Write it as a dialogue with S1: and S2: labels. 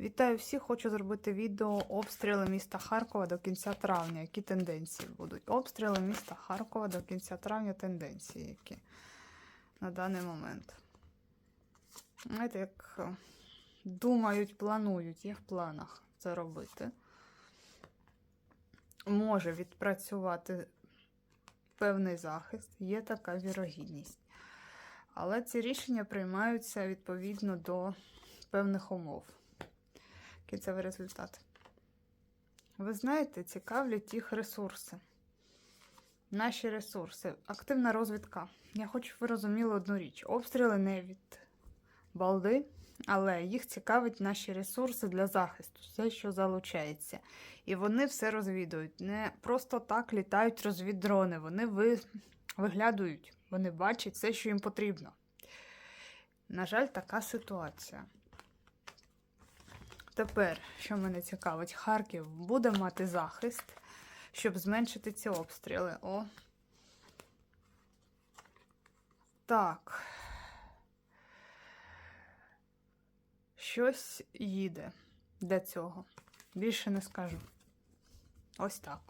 S1: Вітаю всіх! Хочу зробити відео обстріли міста Харкова до кінця травня. Які тенденції будуть? Обстріли міста Харкова до кінця травня тенденції, які на даний момент. Знаєте, як е, думають, планують, є в планах це робити. Може відпрацювати певний захист, є така вірогідність. Але ці рішення приймаються відповідно до певних умов. Кінцевий результат. Ви знаєте, цікавлять їх ресурси. Наші ресурси. Активна розвідка. Я хочу, щоб ви розуміли одну річ: обстріли не від балди, але їх цікавить наші ресурси для захисту, все, що залучається. І вони все розвідують. Не просто так літають розвіддрони. Вони ви... виглядують, вони бачать все, що їм потрібно. На жаль, така ситуація. Тепер, що мене цікавить, Харків буде мати захист, щоб зменшити ці обстріли. О. Так. Щось їде для цього. Більше не скажу. Ось так.